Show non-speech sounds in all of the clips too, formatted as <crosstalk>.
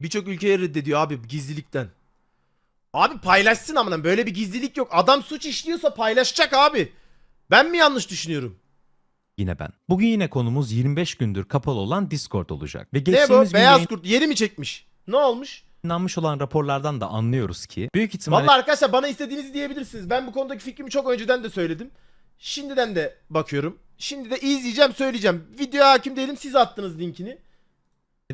Birçok ülkeye reddediyor abi gizlilikten. Abi paylaşsın amına böyle bir gizlilik yok. Adam suç işliyorsa paylaşacak abi. Ben mi yanlış düşünüyorum? yine ben. Bugün yine konumuz 25 gündür kapalı olan Discord olacak. Ve Ne geçtiğimiz bu? gün Beyaz kurt yeri mi çekmiş? Ne olmuş? yayınlanmış olan raporlardan da anlıyoruz ki büyük ihtimalle Vallahi arkadaşlar bana istediğinizi diyebilirsiniz. Ben bu konudaki fikrimi çok önceden de söyledim. Şimdiden de bakıyorum. Şimdi de izleyeceğim söyleyeceğim. Videoya hakim değilim siz attınız linkini.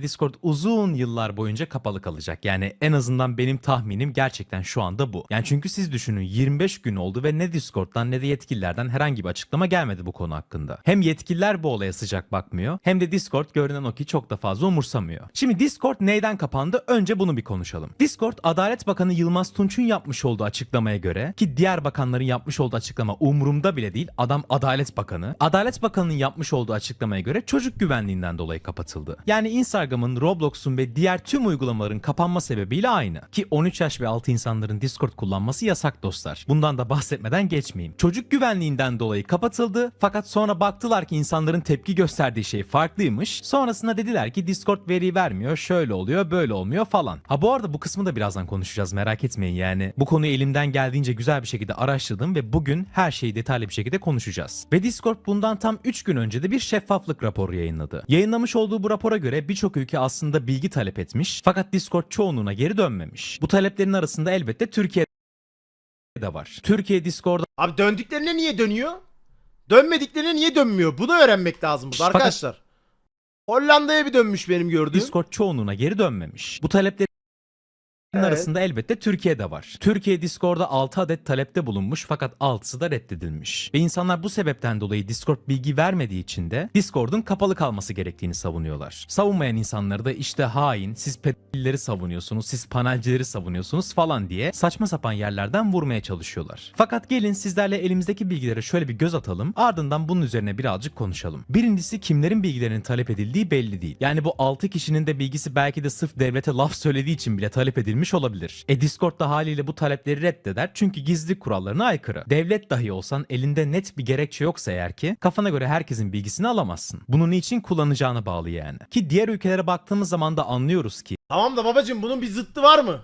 Discord uzun yıllar boyunca kapalı kalacak. Yani en azından benim tahminim gerçekten şu anda bu. Yani çünkü siz düşünün 25 gün oldu ve ne Discord'dan ne de yetkililerden herhangi bir açıklama gelmedi bu konu hakkında. Hem yetkililer bu olaya sıcak bakmıyor hem de Discord görünen o ki çok da fazla umursamıyor. Şimdi Discord neyden kapandı? Önce bunu bir konuşalım. Discord Adalet Bakanı Yılmaz Tunç'un yapmış olduğu açıklamaya göre ki diğer bakanların yapmış olduğu açıklama umurumda bile değil. Adam Adalet Bakanı. Adalet Bakanı'nın yapmış olduğu açıklamaya göre çocuk güvenliğinden dolayı kapatıldı. Yani Instagram'ın, Roblox'un ve diğer tüm uygulamaların kapanma sebebiyle aynı. Ki 13 yaş ve altı insanların Discord kullanması yasak dostlar. Bundan da bahsetmeden geçmeyeyim. Çocuk güvenliğinden dolayı kapatıldı fakat sonra baktılar ki insanların tepki gösterdiği şey farklıymış. Sonrasında dediler ki Discord veri vermiyor, şöyle oluyor, böyle olmuyor falan. Ha bu arada bu kısmı da birazdan konuşacağız merak etmeyin yani. Bu konuyu elimden geldiğince güzel bir şekilde araştırdım ve bugün her şeyi detaylı bir şekilde konuşacağız. Ve Discord bundan tam 3 gün önce de bir şeffaflık raporu yayınladı. Yayınlamış olduğu bu rapora göre birçok ülke aslında bilgi talep etmiş fakat Discord çoğunluğuna geri dönmemiş. Bu taleplerin arasında elbette Türkiye de var. Türkiye Discord'a Abi döndüklerine niye dönüyor? Dönmediklerine niye dönmüyor? Bunu öğrenmek lazım burada Fakat- arkadaşlar. Hollanda'ya bir dönmüş benim gördüğüm. Discord çoğunluğuna geri dönmemiş. Bu taleplerin Evet. arasında elbette Türkiye de var. Türkiye Discord'a 6 adet talepte bulunmuş fakat 6'sı da reddedilmiş. Ve insanlar bu sebepten dolayı Discord bilgi vermediği için de Discord'un kapalı kalması gerektiğini savunuyorlar. Savunmayan insanları da işte hain, siz pedofilleri savunuyorsunuz, siz panelcileri savunuyorsunuz falan diye saçma sapan yerlerden vurmaya çalışıyorlar. Fakat gelin sizlerle elimizdeki bilgilere şöyle bir göz atalım ardından bunun üzerine birazcık konuşalım. Birincisi kimlerin bilgilerinin talep edildiği belli değil. Yani bu 6 kişinin de bilgisi belki de sırf devlete laf söylediği için bile talep edilmiş olabilir. E Discord da haliyle bu talepleri reddeder çünkü gizlilik kurallarına aykırı. Devlet dahi olsan elinde net bir gerekçe yoksa eğer ki kafana göre herkesin bilgisini alamazsın. Bunu niçin kullanacağına bağlı yani. Ki diğer ülkelere baktığımız zaman da anlıyoruz ki Tamam da babacım bunun bir zıttı var mı?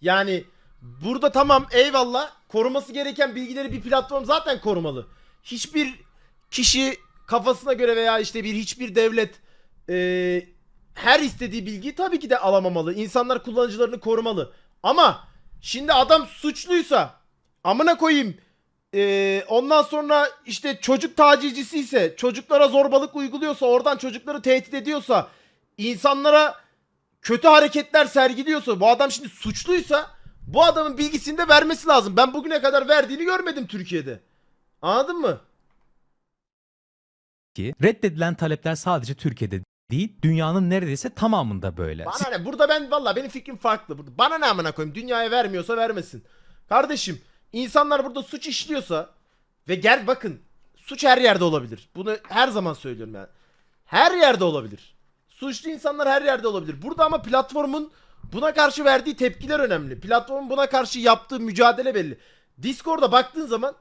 Yani burada tamam eyvallah koruması gereken bilgileri bir platform zaten korumalı. Hiçbir kişi kafasına göre veya işte bir hiçbir devlet eee, her istediği bilgiyi tabii ki de alamamalı. İnsanlar kullanıcılarını korumalı. Ama şimdi adam suçluysa amına koyayım eee, ondan sonra işte çocuk tacizcisi ise çocuklara zorbalık uyguluyorsa oradan çocukları tehdit ediyorsa insanlara kötü hareketler sergiliyorsa bu adam şimdi suçluysa bu adamın bilgisini de vermesi lazım. Ben bugüne kadar verdiğini görmedim Türkiye'de. Anladın mı? ki reddedilen talepler sadece Türkiye'de değil dünyanın neredeyse tamamında böyle. Bana ne? Burada ben valla benim fikrim farklı. Burada bana ne amına koyayım? Dünyaya vermiyorsa vermesin. Kardeşim, insanlar burada suç işliyorsa ve gel bakın suç her yerde olabilir. Bunu her zaman söylüyorum ben. Her yerde olabilir. Suçlu insanlar her yerde olabilir. Burada ama platformun buna karşı verdiği tepkiler önemli. Platformun buna karşı yaptığı mücadele belli. Discord'a baktığın zaman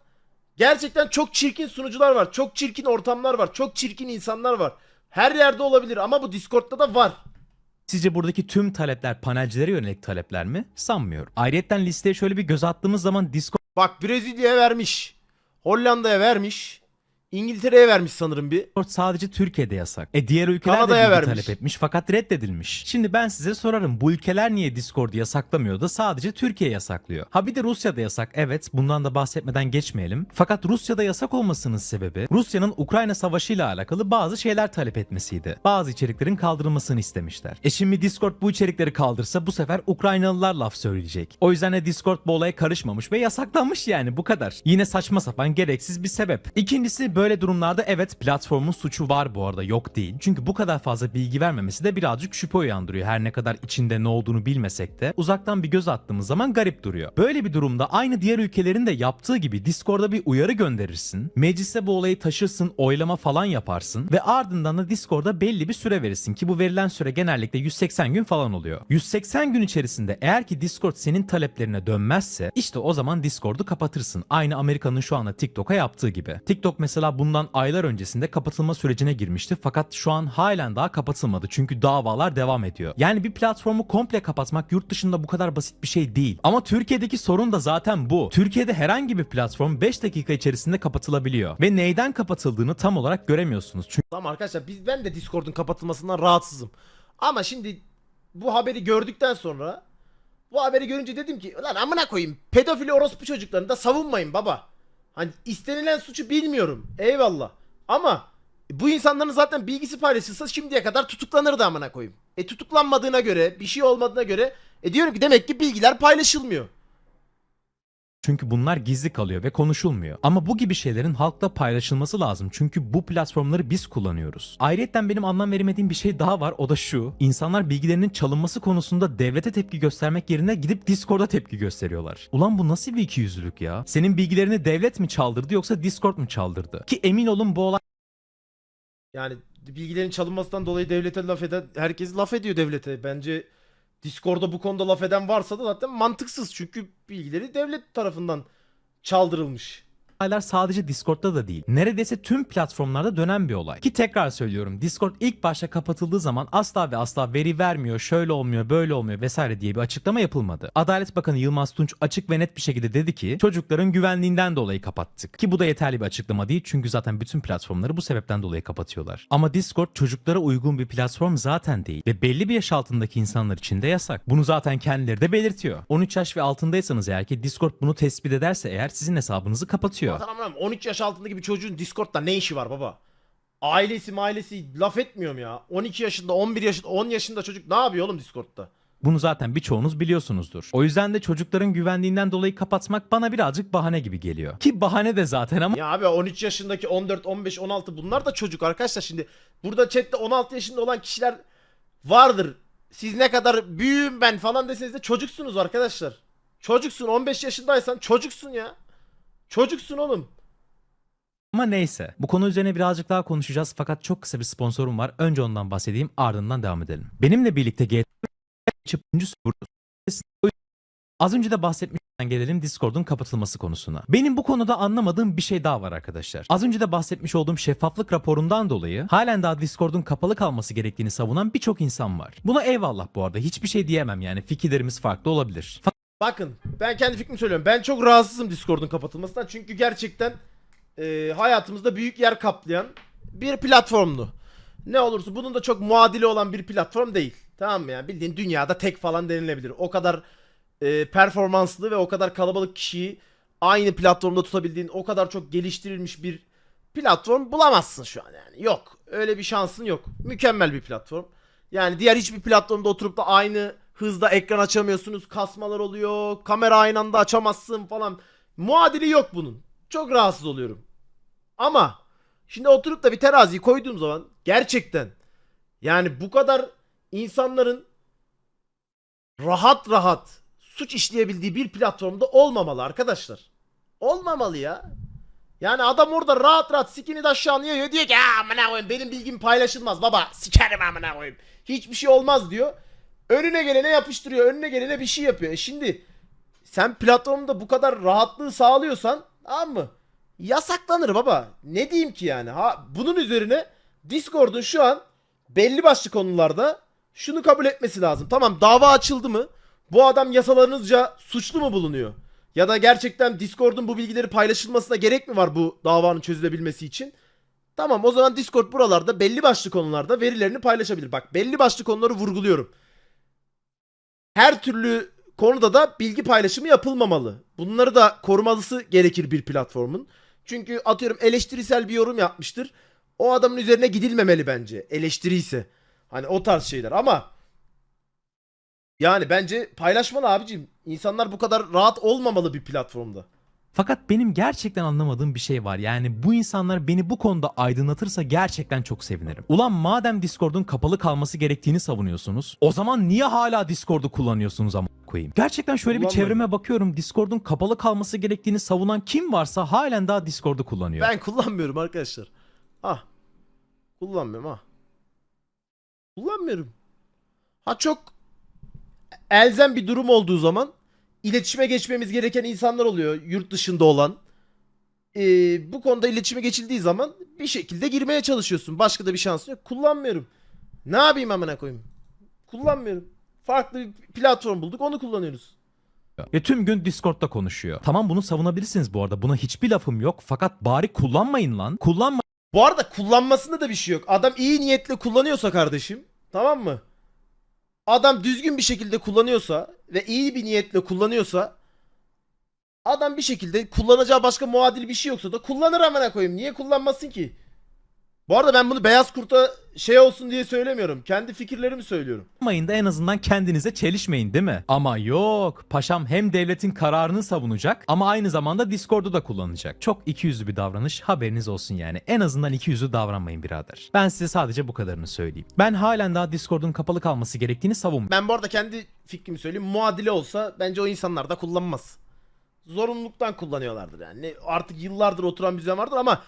gerçekten çok çirkin sunucular var. Çok çirkin ortamlar var. Çok çirkin insanlar var. Her yerde olabilir ama bu Discord'da da var. Sizce buradaki tüm talepler panelcilere yönelik talepler mi? Sanmıyorum. Ayrıyeten listeye şöyle bir göz attığımız zaman Discord Bak Brezilya'ya vermiş. Hollanda'ya vermiş. İngiltere'ye vermiş sanırım bir. sadece Türkiye'de yasak. E diğer ülkeler Kanada'ya de vermiş. talep etmiş fakat reddedilmiş. Şimdi ben size sorarım bu ülkeler niye Discord'u yasaklamıyor da sadece Türkiye yasaklıyor? Ha bir de Rusya'da yasak evet bundan da bahsetmeden geçmeyelim. Fakat Rusya'da yasak olmasının sebebi Rusya'nın Ukrayna savaşı ile alakalı bazı şeyler talep etmesiydi. Bazı içeriklerin kaldırılmasını istemişler. E şimdi Discord bu içerikleri kaldırsa bu sefer Ukraynalılar laf söyleyecek. O yüzden de Discord bu olaya karışmamış ve yasaklanmış yani bu kadar. Yine saçma sapan gereksiz bir sebep. İkincisi böyle durumlarda evet platformun suçu var bu arada yok değil. Çünkü bu kadar fazla bilgi vermemesi de birazcık şüphe uyandırıyor. Her ne kadar içinde ne olduğunu bilmesek de uzaktan bir göz attığımız zaman garip duruyor. Böyle bir durumda aynı diğer ülkelerin de yaptığı gibi Discord'a bir uyarı gönderirsin. Meclise bu olayı taşırsın, oylama falan yaparsın ve ardından da Discord'a belli bir süre verirsin ki bu verilen süre genellikle 180 gün falan oluyor. 180 gün içerisinde eğer ki Discord senin taleplerine dönmezse işte o zaman Discord'u kapatırsın. Aynı Amerika'nın şu anda TikTok'a yaptığı gibi. TikTok mesela mesela bundan aylar öncesinde kapatılma sürecine girmişti fakat şu an halen daha kapatılmadı çünkü davalar devam ediyor. Yani bir platformu komple kapatmak yurt dışında bu kadar basit bir şey değil. Ama Türkiye'deki sorun da zaten bu. Türkiye'de herhangi bir platform 5 dakika içerisinde kapatılabiliyor ve neyden kapatıldığını tam olarak göremiyorsunuz. Çünkü Tamam arkadaşlar biz ben de Discord'un kapatılmasından rahatsızım. Ama şimdi bu haberi gördükten sonra bu haberi görünce dedim ki lan amına koyayım pedofili orospu çocuklarını da savunmayın baba. Hani istenilen suçu bilmiyorum. Eyvallah. Ama bu insanların zaten bilgisi paylaşılsa şimdiye kadar tutuklanırdı amına koyayım. E tutuklanmadığına göre, bir şey olmadığına göre e diyorum ki demek ki bilgiler paylaşılmıyor. Çünkü bunlar gizli kalıyor ve konuşulmuyor. Ama bu gibi şeylerin halkla paylaşılması lazım. Çünkü bu platformları biz kullanıyoruz. Ayrıca benim anlam veremediğim bir şey daha var. O da şu. İnsanlar bilgilerinin çalınması konusunda devlete tepki göstermek yerine gidip Discord'a tepki gösteriyorlar. Ulan bu nasıl bir ikiyüzlülük ya? Senin bilgilerini devlet mi çaldırdı yoksa Discord mu çaldırdı? Ki emin olun bu olay Yani bilgilerin çalınmasından dolayı devlete laf eden herkes laf ediyor devlete. Bence Discord'da bu konuda laf eden varsa da zaten mantıksız. Çünkü bilgileri devlet tarafından çaldırılmış. Olaylar sadece Discord'da da değil. Neredeyse tüm platformlarda dönen bir olay. Ki tekrar söylüyorum Discord ilk başta kapatıldığı zaman asla ve asla veri vermiyor, şöyle olmuyor, böyle olmuyor vesaire diye bir açıklama yapılmadı. Adalet Bakanı Yılmaz Tunç açık ve net bir şekilde dedi ki çocukların güvenliğinden dolayı kapattık. Ki bu da yeterli bir açıklama değil çünkü zaten bütün platformları bu sebepten dolayı kapatıyorlar. Ama Discord çocuklara uygun bir platform zaten değil ve belli bir yaş altındaki insanlar için de yasak. Bunu zaten kendileri de belirtiyor. 13 yaş ve altındaysanız eğer ki Discord bunu tespit ederse eğer sizin hesabınızı kapatıyor. Zaten amınam 13 yaş altındaki bir çocuğun Discord'da ne işi var baba? Ailesi mailesi laf etmiyor mu ya? 12 yaşında, 11 yaşında, 10 yaşında çocuk ne yapıyor oğlum Discord'da? Bunu zaten birçoğunuz biliyorsunuzdur. O yüzden de çocukların güvenliğinden dolayı kapatmak bana birazcık bahane gibi geliyor. Ki bahane de zaten ama Ya abi 13 yaşındaki 14, 15, 16 bunlar da çocuk arkadaşlar şimdi. Burada chatte 16 yaşında olan kişiler vardır. Siz ne kadar büyüğüm ben falan deseniz de çocuksunuz arkadaşlar. Çocuksun 15 yaşındaysan çocuksun ya. Çocuksun oğlum. ama neyse. Bu konu üzerine birazcık daha konuşacağız fakat çok kısa bir sponsorum var. Önce ondan bahsedeyim ardından devam edelim. Benimle birlikte GTA çıpıncı Az önce de bahsetmişken gelelim Discord'un kapatılması konusuna. Benim bu konuda anlamadığım bir şey daha var arkadaşlar. Az önce de bahsetmiş olduğum şeffaflık raporundan dolayı halen daha Discord'un kapalı kalması gerektiğini savunan birçok insan var. Buna eyvallah bu arada. Hiçbir şey diyemem yani. Fikirlerimiz farklı olabilir. Bakın ben kendi fikrimi söylüyorum. Ben çok rahatsızım Discord'un kapatılmasından. Çünkü gerçekten e, hayatımızda büyük yer kaplayan bir platformdu. Ne olursa bunun da çok muadili olan bir platform değil. Tamam mı yani bildiğin dünyada tek falan denilebilir. O kadar e, performanslı ve o kadar kalabalık kişiyi aynı platformda tutabildiğin o kadar çok geliştirilmiş bir platform bulamazsın şu an yani. Yok. Öyle bir şansın yok. Mükemmel bir platform. Yani diğer hiçbir platformda oturup da aynı hızda ekran açamıyorsunuz. Kasmalar oluyor. Kamera aynı anda açamazsın falan. Muadili yok bunun. Çok rahatsız oluyorum. Ama şimdi oturup da bir teraziyi koyduğum zaman gerçekten yani bu kadar insanların rahat rahat suç işleyebildiği bir platformda olmamalı arkadaşlar. Olmamalı ya. Yani adam orada rahat rahat sikini de aşağı yiyor diyor ki amına koyayım benim bilgim paylaşılmaz baba sikerim amına koyayım. Hiçbir şey olmaz diyor. Önüne gelene yapıştırıyor önüne gelene bir şey yapıyor. E şimdi sen platformda bu kadar rahatlığı sağlıyorsan tamam mı? Yasaklanır baba. Ne diyeyim ki yani? Ha bunun üzerine Discord'un şu an belli başlı konularda şunu kabul etmesi lazım. Tamam dava açıldı mı? Bu adam yasalarınızca suçlu mu bulunuyor? Ya da gerçekten Discord'un bu bilgileri paylaşılmasına gerek mi var bu davanın çözülebilmesi için? Tamam o zaman Discord buralarda belli başlı konularda verilerini paylaşabilir. Bak belli başlı konuları vurguluyorum. Her türlü konuda da bilgi paylaşımı yapılmamalı. Bunları da korumalısı gerekir bir platformun. Çünkü atıyorum eleştirisel bir yorum yapmıştır. O adamın üzerine gidilmemeli bence. Eleştiri ise. Hani o tarz şeyler ama yani bence paylaşmalı abicim. İnsanlar bu kadar rahat olmamalı bir platformda. Fakat benim gerçekten anlamadığım bir şey var. Yani bu insanlar beni bu konuda aydınlatırsa gerçekten çok sevinirim. Ulan madem Discord'un kapalı kalması gerektiğini savunuyorsunuz, o zaman niye hala Discord'u kullanıyorsunuz ama koyayım? Gerçekten şöyle bir çevreme bakıyorum. Discord'un kapalı kalması gerektiğini savunan kim varsa halen daha Discord'u kullanıyor. Ben kullanmıyorum arkadaşlar. Ah. Kullanmıyorum ha. Kullanmıyorum. Ha çok elzem bir durum olduğu zaman iletişime geçmemiz gereken insanlar oluyor yurt dışında olan. e, bu konuda iletişime geçildiği zaman bir şekilde girmeye çalışıyorsun. Başka da bir şansın yok. Kullanmıyorum. Ne yapayım amına koyayım? Kullanmıyorum. Farklı bir platform bulduk onu kullanıyoruz. Ve tüm gün Discord'da konuşuyor. Tamam bunu savunabilirsiniz bu arada. Buna hiçbir lafım yok. Fakat bari kullanmayın lan. Kullanmayın. Bu arada kullanmasında da bir şey yok. Adam iyi niyetle kullanıyorsa kardeşim. Tamam mı? Adam düzgün bir şekilde kullanıyorsa ve iyi bir niyetle kullanıyorsa adam bir şekilde kullanacağı başka muadil bir şey yoksa da kullanır amına koyayım. Niye kullanmasın ki? Bu arada ben bunu beyaz kurta şey olsun diye söylemiyorum. Kendi fikirlerimi söylüyorum. da en azından kendinize çelişmeyin değil mi? Ama yok. Paşam hem devletin kararını savunacak ama aynı zamanda Discord'u da kullanacak. Çok ikiyüzlü bir davranış haberiniz olsun yani. En azından ikiyüzlü davranmayın birader. Ben size sadece bu kadarını söyleyeyim. Ben halen daha Discord'un kapalı kalması gerektiğini savunmuyorum. Ben bu arada kendi fikrimi söyleyeyim. Muadili olsa bence o insanlar da kullanmaz. Zorunluluktan kullanıyorlardır yani. Artık yıllardır oturan bir düzen vardır ama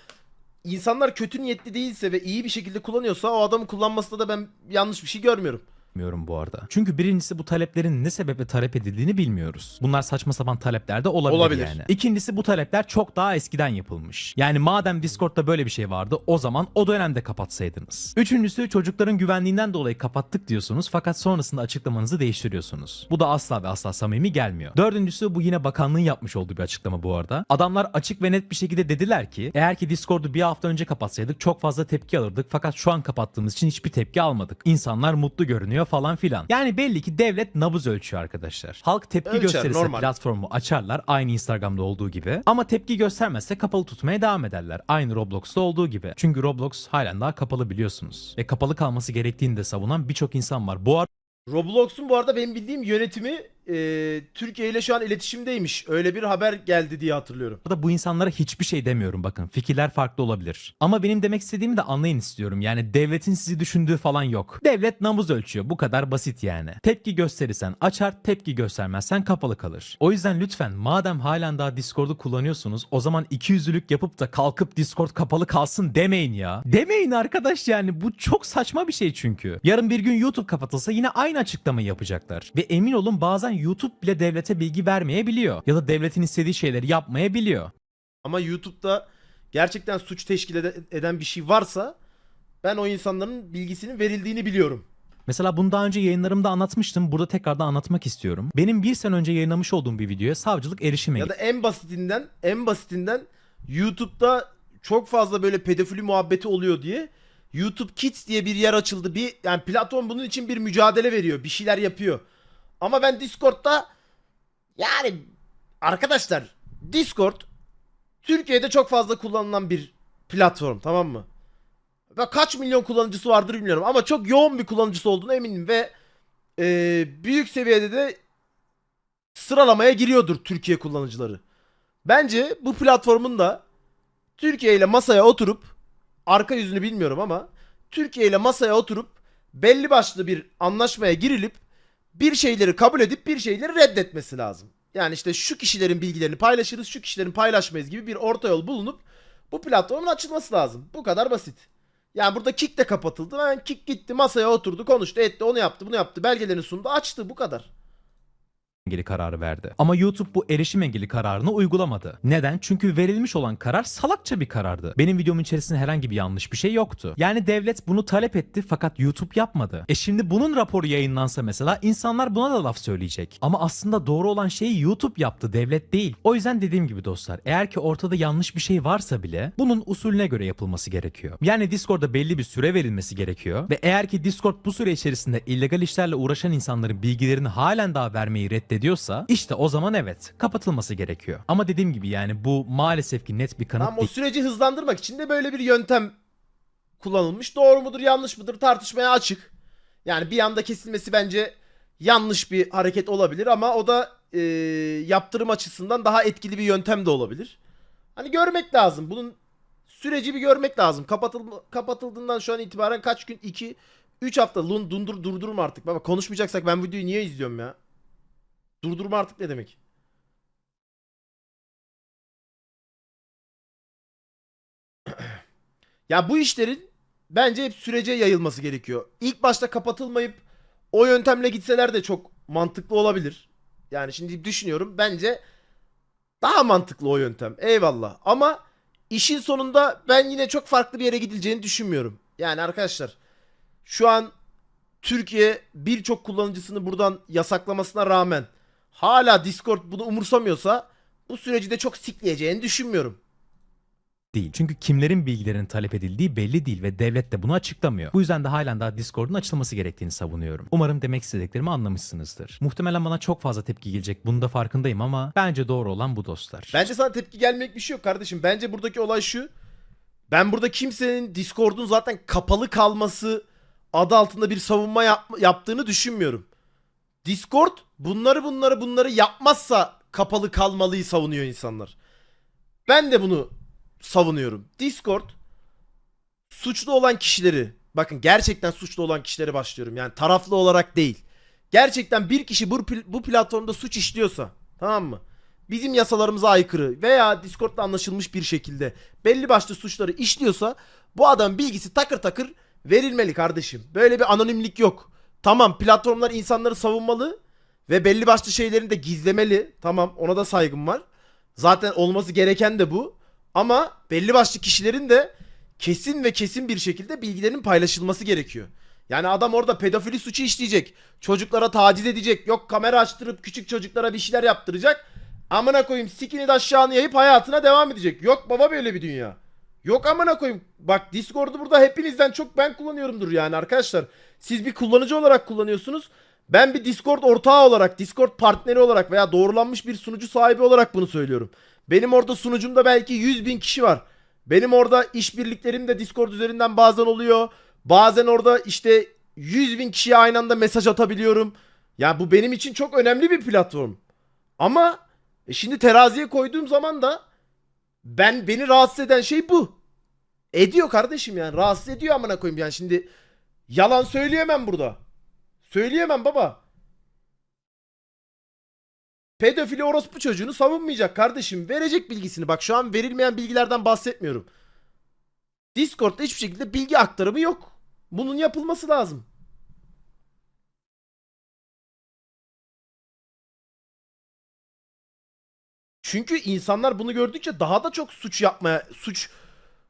insanlar kötü niyetli değilse ve iyi bir şekilde kullanıyorsa o adamın kullanmasında da ben yanlış bir şey görmüyorum. Bilmiyorum bu arada. Çünkü birincisi bu taleplerin ne sebeple talep edildiğini bilmiyoruz. Bunlar saçma sapan talepler de olabilir, Olabilir. yani. İkincisi bu talepler çok daha eskiden yapılmış. Yani madem Discord'da böyle bir şey vardı o zaman o dönemde kapatsaydınız. Üçüncüsü çocukların güvenliğinden dolayı kapattık diyorsunuz fakat sonrasında açıklamanızı değiştiriyorsunuz. Bu da asla ve asla samimi gelmiyor. Dördüncüsü bu yine bakanlığın yapmış olduğu bir açıklama bu arada. Adamlar açık ve net bir şekilde dediler ki eğer ki Discord'u bir hafta önce kapatsaydık çok fazla tepki alırdık fakat şu an kapattığımız için hiçbir tepki almadık. İnsanlar mutlu görünüyor falan filan. Yani belli ki devlet nabız ölçüyor arkadaşlar. Halk tepki Ölçer, gösterirse normal. platformu açarlar aynı Instagram'da olduğu gibi. Ama tepki göstermezse kapalı tutmaya devam ederler. Aynı Roblox'ta olduğu gibi. Çünkü Roblox halen daha kapalı biliyorsunuz. Ve kapalı kalması gerektiğini de savunan birçok insan var. Bu Roblox'un bu arada benim bildiğim yönetimi e, Türkiye ile şu an iletişimdeymiş. Öyle bir haber geldi diye hatırlıyorum. Burada bu insanlara hiçbir şey demiyorum bakın. Fikirler farklı olabilir. Ama benim demek istediğimi de anlayın istiyorum. Yani devletin sizi düşündüğü falan yok. Devlet nabız ölçüyor. Bu kadar basit yani. Tepki gösterirsen açar, tepki göstermezsen kapalı kalır. O yüzden lütfen madem halen daha Discord'u kullanıyorsunuz o zaman ikiyüzlülük yapıp da kalkıp Discord kapalı kalsın demeyin ya. Demeyin arkadaş yani. Bu çok saçma bir şey çünkü. Yarın bir gün YouTube kapatılsa yine aynı açıklamayı yapacaklar. Ve emin olun bazen YouTube bile devlete bilgi vermeyebiliyor. Ya da devletin istediği şeyleri yapmayabiliyor. Ama YouTube'da gerçekten suç teşkil ede- eden bir şey varsa ben o insanların bilgisinin verildiğini biliyorum. Mesela bunu daha önce yayınlarımda anlatmıştım. Burada tekrardan anlatmak istiyorum. Benim bir sene önce yayınlamış olduğum bir videoya savcılık erişime Ya da en basitinden en basitinden YouTube'da çok fazla böyle pedofili muhabbeti oluyor diye YouTube Kids diye bir yer açıldı. Bir yani platform bunun için bir mücadele veriyor. Bir şeyler yapıyor. Ama ben Discord'da yani arkadaşlar Discord Türkiye'de çok fazla kullanılan bir platform tamam mı? Ve kaç milyon kullanıcısı vardır bilmiyorum ama çok yoğun bir kullanıcısı olduğunu eminim ve e, büyük seviyede de sıralamaya giriyordur Türkiye kullanıcıları. Bence bu platformun da Türkiye ile masaya oturup arka yüzünü bilmiyorum ama Türkiye ile masaya oturup belli başlı bir anlaşmaya girilip bir şeyleri kabul edip bir şeyleri reddetmesi lazım. Yani işte şu kişilerin bilgilerini paylaşırız, şu kişilerin paylaşmayız gibi bir orta yol bulunup bu platformun açılması lazım. Bu kadar basit. Yani burada Kik de kapatıldı. Ben Kik gitti masaya oturdu, konuştu, etti, onu yaptı, bunu yaptı, belgelerini sundu, açtı bu kadar. Engeli kararı verdi. Ama YouTube bu erişim engeli kararını uygulamadı. Neden? Çünkü verilmiş olan karar salakça bir karardı. Benim videomun içerisinde herhangi bir yanlış bir şey yoktu. Yani devlet bunu talep etti fakat YouTube yapmadı. E şimdi bunun raporu yayınlansa mesela insanlar buna da laf söyleyecek. Ama aslında doğru olan şeyi YouTube yaptı, devlet değil. O yüzden dediğim gibi dostlar, eğer ki ortada yanlış bir şey varsa bile bunun usulüne göre yapılması gerekiyor. Yani Discord'da belli bir süre verilmesi gerekiyor ve eğer ki Discord bu süre içerisinde illegal işlerle uğraşan insanların bilgilerini halen daha vermeyi reddediyorsa işte o zaman evet kapatılması gerekiyor. Ama dediğim gibi yani bu maalesef ki net bir kanıt Tamam o süreci hızlandırmak için de böyle bir yöntem kullanılmış. Doğru mudur yanlış mıdır tartışmaya açık. Yani bir anda kesilmesi bence yanlış bir hareket olabilir ama o da e, yaptırım açısından daha etkili bir yöntem de olabilir. Hani görmek lazım. Bunun süreci bir görmek lazım. Kapatıl kapatıldığından şu an itibaren kaç gün? 2 3 hafta. Lun dundur durdurma artık. Baba konuşmayacaksak ben videoyu niye izliyorum ya? Durdurma artık ne demek? <clears throat> Ya bu işlerin bence hep sürece yayılması gerekiyor. İlk başta kapatılmayıp o yöntemle gitseler de çok mantıklı olabilir. Yani şimdi düşünüyorum bence daha mantıklı o yöntem. Eyvallah. Ama işin sonunda ben yine çok farklı bir yere gidileceğini düşünmüyorum. Yani arkadaşlar şu an Türkiye birçok kullanıcısını buradan yasaklamasına rağmen hala Discord bunu umursamıyorsa bu süreci de çok sikleyeceğini düşünmüyorum. değil. Çünkü kimlerin bilgilerinin talep edildiği belli değil ve devlet de bunu açıklamıyor. Bu yüzden de halen daha Discord'un açılması gerektiğini savunuyorum. Umarım demek istediklerimi anlamışsınızdır. Muhtemelen bana çok fazla tepki gelecek. Bunda farkındayım ama bence doğru olan bu dostlar. Bence sana tepki gelmek bir şey yok kardeşim. Bence buradaki olay şu. Ben burada kimsenin Discord'un zaten kapalı kalması adı altında bir savunma yap- yaptığını düşünmüyorum. Discord bunları bunları bunları yapmazsa kapalı kalmalıyı savunuyor insanlar. Ben de bunu savunuyorum. Discord suçlu olan kişileri bakın gerçekten suçlu olan kişileri başlıyorum. Yani taraflı olarak değil. Gerçekten bir kişi bu, bu platformda suç işliyorsa tamam mı? Bizim yasalarımıza aykırı veya Discord'la anlaşılmış bir şekilde belli başlı suçları işliyorsa bu adam bilgisi takır takır verilmeli kardeşim. Böyle bir anonimlik yok. Tamam platformlar insanları savunmalı ve belli başlı şeylerini de gizlemeli. Tamam ona da saygım var. Zaten olması gereken de bu. Ama belli başlı kişilerin de kesin ve kesin bir şekilde bilgilerin paylaşılması gerekiyor. Yani adam orada pedofili suçu işleyecek. Çocuklara taciz edecek. Yok kamera açtırıp küçük çocuklara bir şeyler yaptıracak. Amına koyayım sikini de aşağını yayıp hayatına devam edecek. Yok baba böyle bir dünya. Yok amına koyayım. Bak Discord'u burada hepinizden çok ben kullanıyorumdur yani arkadaşlar. Siz bir kullanıcı olarak kullanıyorsunuz. Ben bir Discord ortağı olarak, Discord partneri olarak veya doğrulanmış bir sunucu sahibi olarak bunu söylüyorum. Benim orada sunucumda belki 100 bin kişi var. Benim orada işbirliklerim de Discord üzerinden bazen oluyor. Bazen orada işte 100 bin kişiye aynı anda mesaj atabiliyorum. Ya bu benim için çok önemli bir platform. Ama e şimdi teraziye koyduğum zaman da ben beni rahatsız eden şey bu. Ediyor kardeşim yani rahatsız ediyor amına koyayım yani şimdi yalan söyleyemem burada. Söyleyemem baba. Pedofili orospu çocuğunu savunmayacak kardeşim. Verecek bilgisini. Bak şu an verilmeyen bilgilerden bahsetmiyorum. Discord'da hiçbir şekilde bilgi aktarımı yok. Bunun yapılması lazım. Çünkü insanlar bunu gördükçe daha da çok suç yapmaya, suç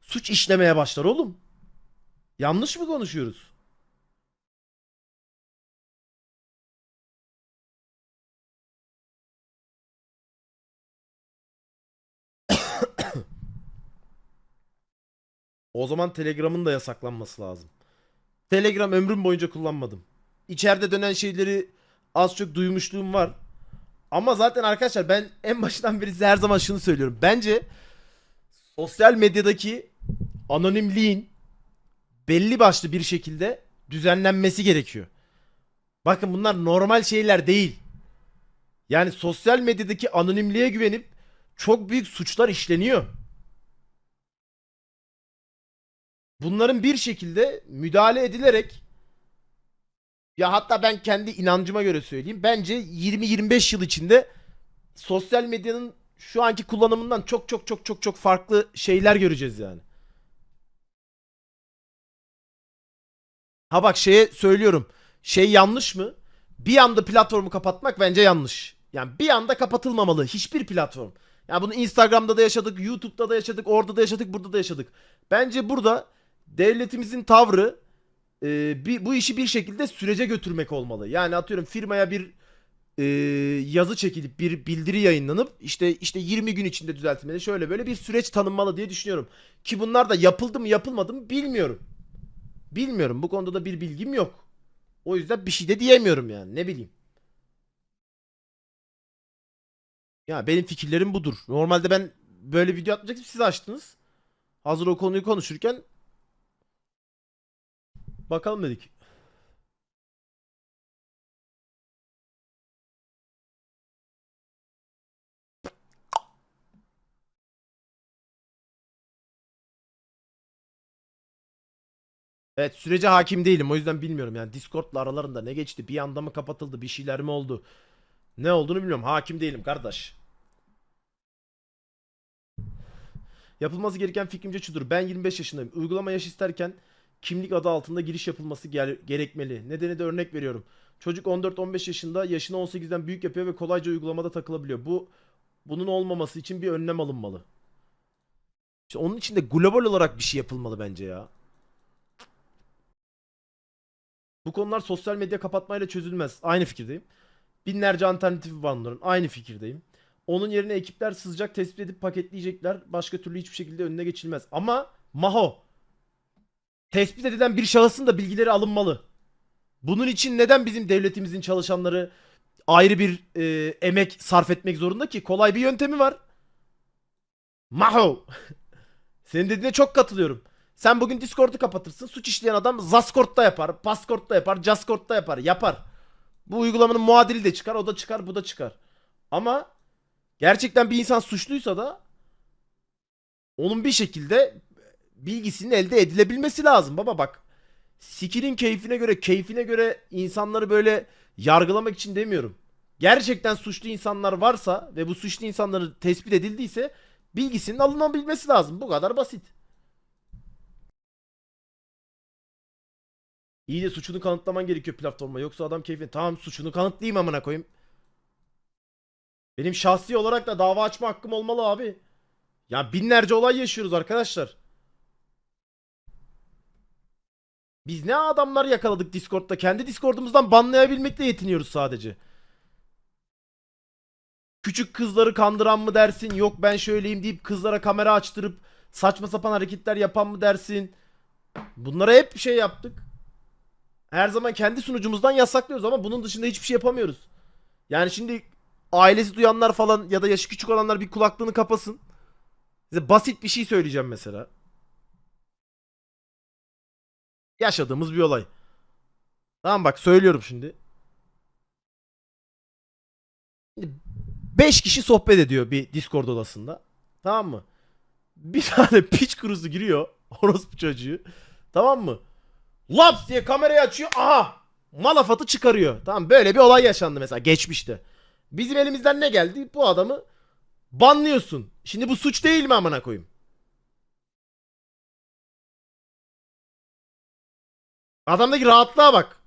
suç işlemeye başlar oğlum. Yanlış mı konuşuyoruz? <coughs> O zaman Telegram'ın da yasaklanması lazım. Telegram ömrüm boyunca kullanmadım. İçeride dönen şeyleri az çok duymuşluğum var. Ama zaten arkadaşlar ben en başından beri size her zaman şunu söylüyorum. Bence sosyal medyadaki anonimliğin belli başlı bir şekilde düzenlenmesi gerekiyor. Bakın bunlar normal şeyler değil. Yani sosyal medyadaki anonimliğe güvenip çok büyük suçlar işleniyor. Bunların bir şekilde müdahale edilerek ya hatta ben kendi inancıma göre söyleyeyim. Bence 20-25 yıl içinde sosyal medyanın şu anki kullanımından çok çok çok çok çok farklı şeyler göreceğiz yani. Ha bak şeye söylüyorum. Şey yanlış mı? Bir anda platformu kapatmak bence yanlış. Yani bir anda kapatılmamalı hiçbir platform. Ya bunu Instagram'da da yaşadık, YouTube'da da yaşadık, orada da yaşadık, burada da yaşadık. Bence burada devletimizin tavrı e, bir, bu işi bir şekilde sürece götürmek olmalı. Yani atıyorum firmaya bir e, yazı çekilip bir bildiri yayınlanıp işte işte 20 gün içinde düzeltilmeli şöyle böyle bir süreç tanınmalı diye düşünüyorum. Ki bunlar da yapıldı mı yapılmadı mı bilmiyorum. Bilmiyorum bu konuda da bir bilgim yok. O yüzden bir şey de diyemiyorum yani ne bileyim. Ya benim fikirlerim budur. Normalde ben böyle video atmayacaktım siz açtınız. Hazır o konuyu konuşurken bakalım dedik. Evet sürece hakim değilim o yüzden bilmiyorum yani Discord'la aralarında ne geçti bir anda mı kapatıldı bir şeyler mi oldu ne olduğunu bilmiyorum hakim değilim kardeş. Yapılması gereken fikrimce şudur. Ben 25 yaşındayım. Uygulama yaş isterken kimlik adı altında giriş yapılması gere- gerekmeli. Nedeni de örnek veriyorum. Çocuk 14-15 yaşında yaşını 18'den büyük yapıyor ve kolayca uygulamada takılabiliyor. Bu bunun olmaması için bir önlem alınmalı. İşte onun için de global olarak bir şey yapılmalı bence ya. Bu konular sosyal medya kapatmayla çözülmez. Aynı fikirdeyim. Binlerce alternatifi var bunların. Aynı fikirdeyim. Onun yerine ekipler sızacak tespit edip paketleyecekler. Başka türlü hiçbir şekilde önüne geçilmez. Ama Maho tespit edilen bir şahısın da bilgileri alınmalı. Bunun için neden bizim devletimizin çalışanları ayrı bir e, emek sarf etmek zorunda ki? Kolay bir yöntemi var. Maho. <laughs> Senin dediğine çok katılıyorum. Sen bugün Discord'u kapatırsın. Suç işleyen adam Zaskort'ta yapar, Paskort'ta yapar, Jaskort'ta yapar. Yapar. Bu uygulamanın muadili de çıkar, o da çıkar, bu da çıkar. Ama gerçekten bir insan suçluysa da onun bir şekilde bilgisinin elde edilebilmesi lazım. Baba bak sikinin keyfine göre, keyfine göre insanları böyle yargılamak için demiyorum. Gerçekten suçlu insanlar varsa ve bu suçlu insanların tespit edildiyse bilgisinin alınabilmesi lazım. Bu kadar basit. İyi de suçunu kanıtlaman gerekiyor platforma. Yoksa adam keyfine tamam suçunu kanıtlayayım amına koyayım. Benim şahsi olarak da dava açma hakkım olmalı abi. Ya binlerce olay yaşıyoruz arkadaşlar. Biz ne adamlar yakaladık Discord'da. Kendi Discord'umuzdan banlayabilmekle yetiniyoruz sadece. Küçük kızları kandıran mı dersin? Yok ben şöyleyim deyip kızlara kamera açtırıp saçma sapan hareketler yapan mı dersin? Bunlara hep şey yaptık. Her zaman kendi sunucumuzdan yasaklıyoruz ama bunun dışında hiçbir şey yapamıyoruz. Yani şimdi ailesi duyanlar falan ya da yaşı küçük olanlar bir kulaklığını kapasın. Size basit bir şey söyleyeceğim mesela. Yaşadığımız bir olay. Tamam bak söylüyorum şimdi. 5 kişi sohbet ediyor bir Discord odasında. Tamam mı? Bir <laughs> tane piç kurusu giriyor. Orospu çocuğu. Tamam mı? Laps diye kamerayı açıyor. Aha! Malafatı çıkarıyor. Tamam böyle bir olay yaşandı mesela geçmişte. Bizim elimizden ne geldi? Bu adamı banlıyorsun. Şimdi bu suç değil mi amına koyayım? Adamdaki rahatlığa bak.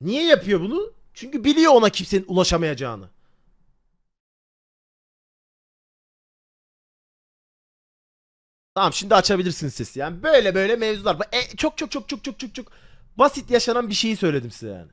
Niye yapıyor bunu? Çünkü biliyor ona kimsenin ulaşamayacağını. Tamam şimdi açabilirsiniz sesi. Yani böyle böyle mevzular. E, çok çok çok çok çok çok çok basit yaşanan bir şeyi söyledim size yani.